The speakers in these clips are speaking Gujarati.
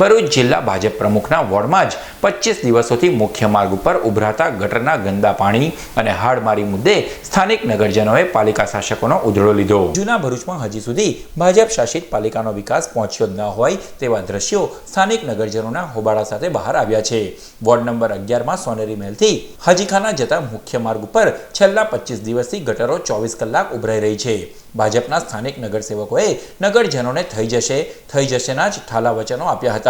ભરૂચ જિલ્લા ભાજપ પ્રમુખના વોર્ડમાં જ પચીસ દિવસોથી મુખ્ય માર્ગ ઉપર ઉભરાતા ગટરના ગંદા પાણી અને હાડમારી મુદ્દે સ્થાનિક નગરજનોએ પાલિકા શાસકોનો ઉધડો લીધો. જૂના ભરૂચમાં હજી સુધી ભાજપ શાસિત પાલિકાનો વિકાસ પહોંચ્યો ન હોય તેવા દ્રશ્યો સ્થાનિક નગરજનોના હોબાળા સાથે બહાર આવ્યા છે. વોર્ડ નંબર અગિયારમાં સોનેરી મહેલથી હાજીખાના જતા મુખ્ય માર્ગ ઉપર છેલ્લા પચીસ દિવસથી ગટરો ચોવીસ કલાક ઉભરાઈ રહી છે. ભાજપના સ્થાનિક નગરસેવકોએ નગરજનોને થઈ જશે, થઈ જશેના જ ઠાલા વચનો આપ્યા હતા.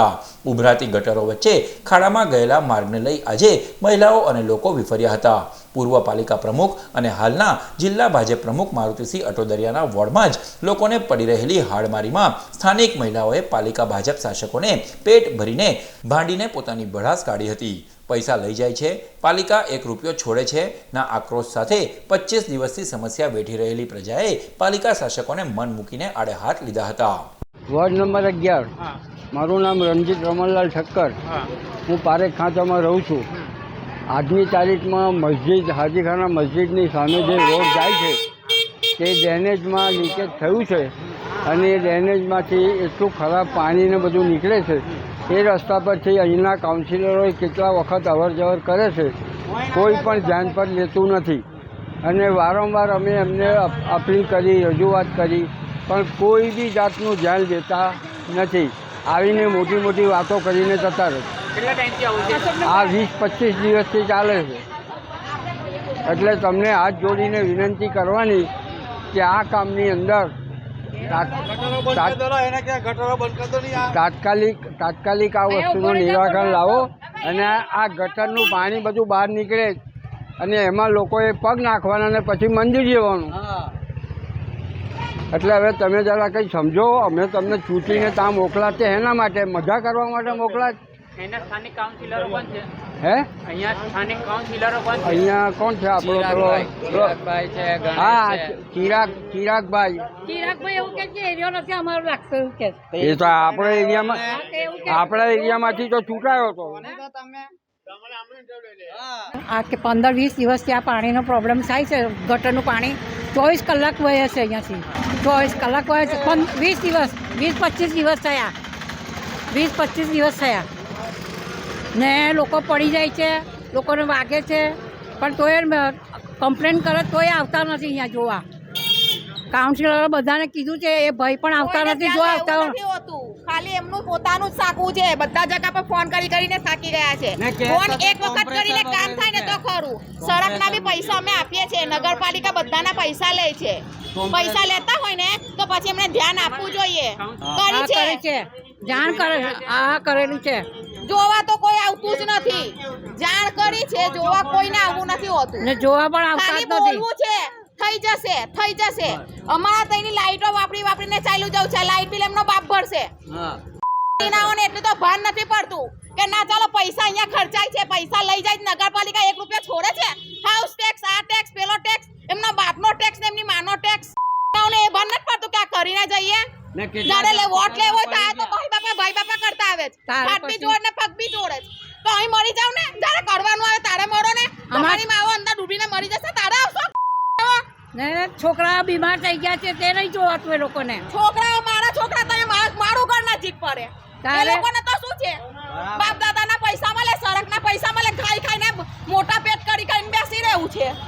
ઉભરાતી ગટરો વચ્ચે ખાડામાં ગયેલા માર્ગને લઈ આજે મહિલાઓ અને લોકો વિફર્યા હતા. પૂર્વ પાલિકા પ્રમુખ અને હાલના જિલ્લા ભાજપ પ્રમુખ મારુતિસિંહ અટોદરિયાના વોર્ડમાં જ લોકોને પડી રહેલી હાડમારીમાં સ્થાનિક મહિલાઓએ પાલિકા ભાજપ શાસકોને પેટ ભરીને ભાંડીને પોતાની ભડાસ કાઢી હતી. પૈસા લઈ જાય છે પાલિકા એક રૂપિયો છોડે છે ના આક્રોશ સાથે પચીસ દિવસથી સમસ્યા વેઠી રહેલી પ્રજાએ પાલિકા શાસકોને મન મૂકીને આડે હાથ લીધા હતા. વોર્ડ નંબર અગિયાર. મારું નામ રણજીત રમણલાલ ઠક્કર. હું. પારેખ ખાંચામાં રહું છું. આજની તારીખમાં મસ્જિદ હાજીખાના મસ્જિદની સામે જે રોડ જાય છે તે ડેનેજમાં લીકેજ થયું છે અને એ ડેનેજમાંથી એટલું ખરાબ પાણીને બધું નીકળે છે એ રસ્તા પરથી અહીંના કાઉન્સિલરોએ કેટલા વખત અવર જવર કરે છે કોઈ પણ ધ્યાન પર લેતું નથી. અને વારંવાર અમે એમને અપ- અપીલ કરી રજૂઆત કરી પણ કોઈ બી જાતનું ધ્યાન લેતા નથી. આવીને મોટી મોટી વાતો કરીને જતા રહે. આ વીસ પચીસ દિવસથી ચાલે છે. એટલે તમને હાથ જોડીને વિનંતી કરવાની કે આ કામની અંદર તાત- તાત- તાત્કાલિક તાત્કાલિક આ વસ્તુનું નિરાકરણ લાવો અને આ ગટરનું પાણી બધું બહાર નીકળે અને એમાં લોકોએ પગ નાખવાના અને પછી મંદિર જવાનું. એટલે હવે તમે જરા કંઈ સમજો અમે તમને ચૂંટીને ત્યાં મોકલા તે એના માટે મજા કરવા માટે મોકલા એના સ્થાનિક કાઉન્સિલરો કોણ છે? હે? અહીંયા સ્થાનિક કાઉન્સિલરો કોણ છે? અહીંયા કોણ છે આપણો ચિરાગભાઈ છે હા ચિરાગ ચિરાગભાઈ. ચિરાગભાઈ એવું કે છે એરિયો નથી અમારું લાગશે એવું કે એ તો આપણા એરિયામાં આપણા એરિયામાંથી તો છૂટાયો હતો આ કે પંદર વીસ દિવસથી આ પાણીનો પ્રોબ્લેમ થાય છે. ગટરનું પાણી ચોવીસ કલાક વહે છે અહીંયાથી. ચોવીસ કલાક વહે છે. પણ વીસ દિવસ વીસ પચીસ દિવસ થયા. વીસ પચીસ દિવસ થયા. ને લોકો પડી જાય છે લોકોને વાગે છે પણ તોય કમ્પ્લેન કરે તોય આવતા નથી અહીંયા જોવા. કાઉન્સિલરે બધાને કીધું છે એ ભાઈ પણ આવતા નથી જો આવતા એમનું પોતાનું જ સાકવું છે બધા જગા પર ફોન કરી કરીને થાકી ગયા છે. ફોન એક વખત કરીને કામ થાય ને તો ખરું. સડકના બી પૈસા અમે આપીએ છીએ. નગરપાલિકા બધાના પૈસા લે છે. પૈસા લેતા હોય ને તો પછી એમને ધ્યાન આપવું જોઈએ. કરી છે. જાણ કરે આ કરેલું છે. જોવા તો કોઈ આવતું જ નથી. જાણ કરી છે. જોવા કોઈને આવવું નથી હોતું. ને જોવા પણ આવતા જ નથી. બોલવું છે. થઈ જશે થઈ જશે. અમારા તઈની લાઈટો વાપરી વાપરીને ચાલ્યું જવું છે. લાઈટ બિલ એમનો બાપ ભરશે. નાઓને એટલું તો ભાન નથી પડતું કે ના ચાલો પૈસા અહીંયા ખર્ચાય છે પૈસા લઈ જાય નગરપાલિકા એક રૂપિયા છોડે છે? હાઉસ ટેક્સ આ ટેક્સ પેલો ટેક્સ એમના બાપનો ટેક્સ ને એમની માનો ટેક્સ નાઓને એ ભાન નથી પડતું કે આ કરીને જઈએ. જ્યારે લે વોટ લેવો હોય તો આ તો ભાઈ બાપા ભાઈ બાપા કરતા આવે છે. હાથ બી જોડ ને પગ બી જોડે છે. તો અહીં મરી જાવ ને? જ્યારે કરવાનું આવે તારે મરો ને અમારી માવો અંદર ડૂબીને મરી જશે તારે આવશો? ને છોકરા બીમાર થઈ ગયા છે તે નહીં જોવાતું એ લોકોને. છોકરાઓ મારા છોકરા તો મારું ઘર નજીક પડે. એ તારે- લોકોને તો શું છે? બાપ દાદાના પૈસા મળે સડકના પૈસા મળે ખાઈ ખાઈને મોટા પેટ કરી કરીને બેસી રહેવું છે.